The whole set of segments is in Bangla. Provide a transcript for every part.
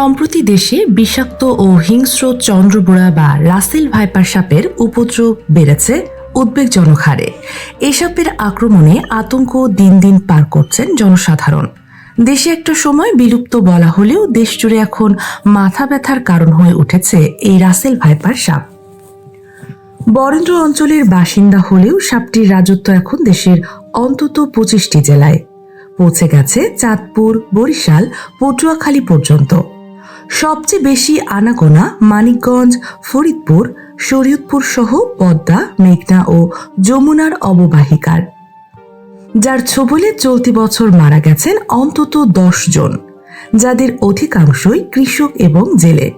সম্প্রতি দেশে বিষাক্ত ও হিংস্র চন্দ্রবোড়া বা রাসেল ভাইপার সাপের উপদ্রব বেড়েছে উদ্বেগজনক হারে। এই সাপের আক্রমণে আতঙ্ক দিন দিন পার করছেন জনসাধারণ। দেশে একটা সময় বিলুপ্ত বলা হলেও দেশ জুড়ে এখন মাথা ব্যথার কারণ হয়ে উঠেছে এই রাসেল ভাইপার সাপ। বরেন্দ্র অঞ্চলের বাসিন্দা হলেও সাপটির রাজত্ব এখন দেশের অন্তত পঁচিশটি জেলায়। পৌঁছে গেছে চাঁদপুর, বরিশাল, পটুয়াখালী পর্যন্ত। সবচেয়ে বেশি আনাগোনা মানিকগঞ্জ, ফরিদপুর, শরীয়তপুর সহ পদ্মা, মেঘনা ও যমুনার অববাহিকার। যার ছবলে চলতি বছর মারা গেছেন অন্তত দশ জন, যাদের অধিকাংশই কৃষক এবং জেলে।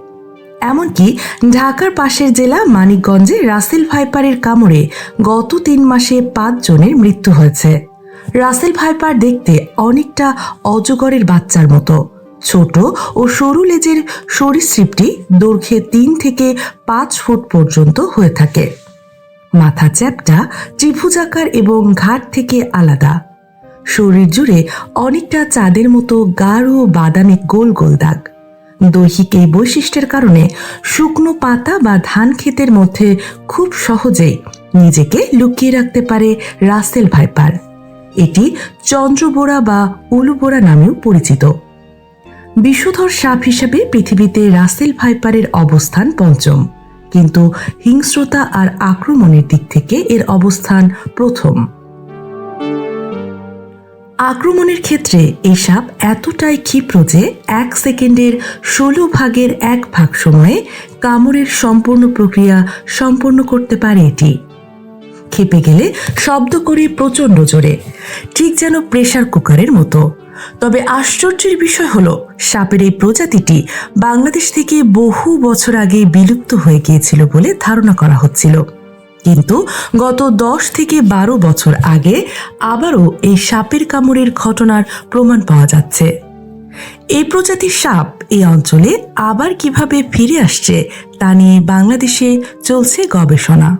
এমনকি ঢাকার পাশের জেলা মানিকগঞ্জে রাসেল ভাইপারের কামড়ে গত তিন মাসে পাঁচ জনের মৃত্যু হয়েছে। রাসেল ভাইপার দেখতে অনেকটা অজগরের বাচ্চার মতো। ছোট ও সরু লেজের সরীসৃপটি দৈর্ঘ্যে তিন থেকে পাঁচ ফুট পর্যন্ত হয়ে থাকে। মাথা চ্যাপটা ত্রিভুজাকার এবং ঘাট থেকে আলাদা। শরীর জুড়ে অনেকটা চাঁদের মতো গাঢ় ও বাদামি গোল গোল দাগ। দৈহিক এই বৈশিষ্ট্যের কারণে শুকনো পাতা বা ধান ক্ষেতের মধ্যে খুব সহজেই নিজেকে লুকিয়ে রাখতে পারে রাসেল ভাইপার। এটি চন্দ্রবোড়া বা উলুবোড়া নামেও পরিচিত। বিষধর সাপ হিসেবে পৃথিবীতে রাসেল ভাইপারের অবস্থান পঞ্চম। কিন্তু হিংস্রতা আর আক্রমণের দিক থেকে এর অবস্থান প্রথম। আক্রমণের ক্ষেত্রে এই সাপ এতটাই ক্ষিপ্র যে এক সেকেন্ডের ষোলো ভাগের এক ভাগ সময়ে কামড়ের সম্পূর্ণ প্রক্রিয়া সম্পন্ন করতে পারে এটি। খেপে গেলে শব্দ করে প্রচণ্ড জোরে, ঠিক যেন প্রেসার কুকারের মতো। তবে আশ্চর্যের বিষয় হল, সাপের এই প্রজাতিটি বাংলাদেশ থেকে বহু বছর আগে বিলুপ্ত হয়ে গিয়েছিল বলে ধারণা করা হচ্ছিল। কিন্তু গত দশ থেকে বারো বছর আগে আবারও এই সাপের কামড়ের ঘটনার প্রমাণ পাওয়া যাচ্ছে। এই প্রজাতির সাপ এই অঞ্চলে আবার কীভাবে ফিরে আসছে তা নিয়ে বাংলাদেশে চলছে গবেষণা।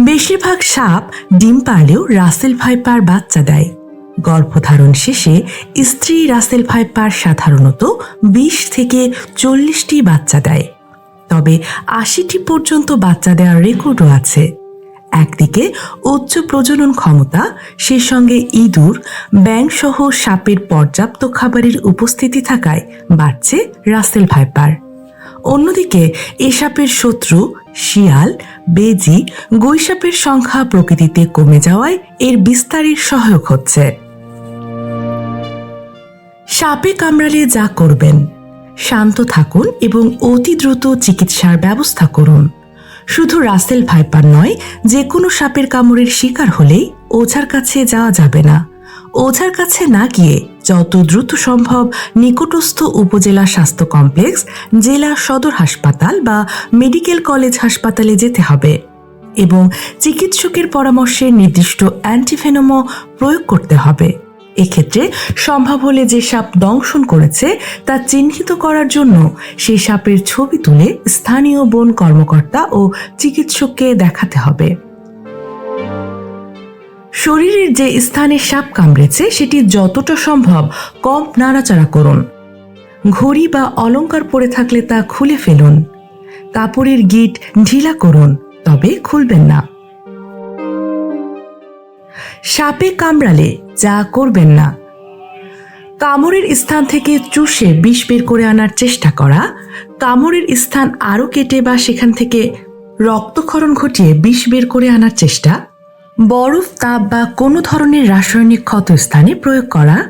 বেশিরভাগ সাপ ডিম পারলেও রাসেল ভাইপার বাচ্চা দেয়। গর্ভধারণ শেষে স্ত্রী রাসেল ভাইপার সাধারণত বিশ থেকে চল্লিশটি বাচ্চা দেয়। তবে আশিটি পর্যন্ত বাচ্চা দেওয়ার রেকর্ডও আছে। একদিকে উচ্চ প্রজনন ক্ষমতা, সে সঙ্গে ইঁদুর ব্যাং সহ সাপের পর্যাপ্ত খাবারের উপস্থিতি থাকায় বাড়ছে রাসেল ভাইপার। অন্যদিকে এ সাপের শত্রু, শিয়াল, বেজি গৈসাপের সংখ্যা প্রকৃতিতে কমে যাওয়ায় এর বিস্তারের সহায়ক হচ্ছে। সাপে কামড়ালে যা করবেন। শান্ত থাকুন এবং অতি দ্রুত চিকিৎসার ব্যবস্থা করুন। শুধু রাসেল ভাইপার নয় যে কোনো সাপের কামড়ের শিকার হলেই ওঝার কাছে যাওয়া যাবে না। ওঝার কাছে না গিয়ে যত দ্রুত সম্ভব নিকটস্থ উপজেলা স্বাস্থ্য কমপ্লেক্স, জেলা সদর হাসপাতাল বা মেডিকেল কলেজ হাসপাতালে যেতে হবে এবং চিকিৎসকের পরামর্শে নির্দিষ্ট অ্যান্টিভেনমও প্রয়োগ করতে হবে। এক্ষেত্রে সম্ভব হলে যে সাপ দংশন করেছে তা চিহ্নিত করার জন্য সেই সাপের ছবি তুলে স্থানীয় বন কর্মকর্তা ও চিকিৎসককে দেখাতে হবে। শরীরের যে স্থানে সাপ কামড়েছে, সেটি যতটা সম্ভব কম নাড়াচাড়া করুন। ঘড়ি বা অলংকার পরে থাকলে তা খুলে ফেলুন। কাপড়ের গিট ঢিলা করুন, তবে খুলবেন না। সাপে কামড়ালে যা করবেন না। কামড়ের স্থান থেকে চুষে বিষ বের করে আনার চেষ্টা করা। কামড়ের স্থান আরও কেটে বা সেখান থেকে রক্তক্ষরণ ঘটিয়ে বিষ বের করে আনার চেষ্টা। বরফ, তাপ বা কোনো ধরনের রাসায়নিক ক্ষত স্থানে প্রয়োগ করা।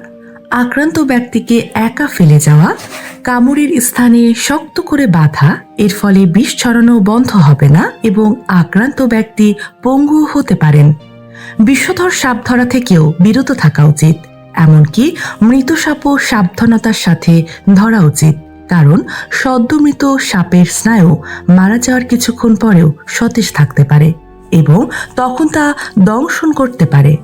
আক্রান্ত ব্যক্তিকে একা ফেলে যাওয়া। কামড়ের স্থানে শক্ত করে বাধা। এর ফলে বিষ ছড়ানো বন্ধ হবে না এবং আক্রান্ত ব্যক্তি পঙ্গু হতে পারেন। বিষধর সাপ ধরা থেকেও বিরত থাকা উচিত। এমনকি মৃত সাপও সাবধানতার সাথে ধরা উচিত। কারণ সদ্যমৃত সাপের স্নায়ু মারা যাওয়ার কিছুক্ষণ পরেও সতেজ থাকতে পারে এবং তখন তা দংশন করতে পারে।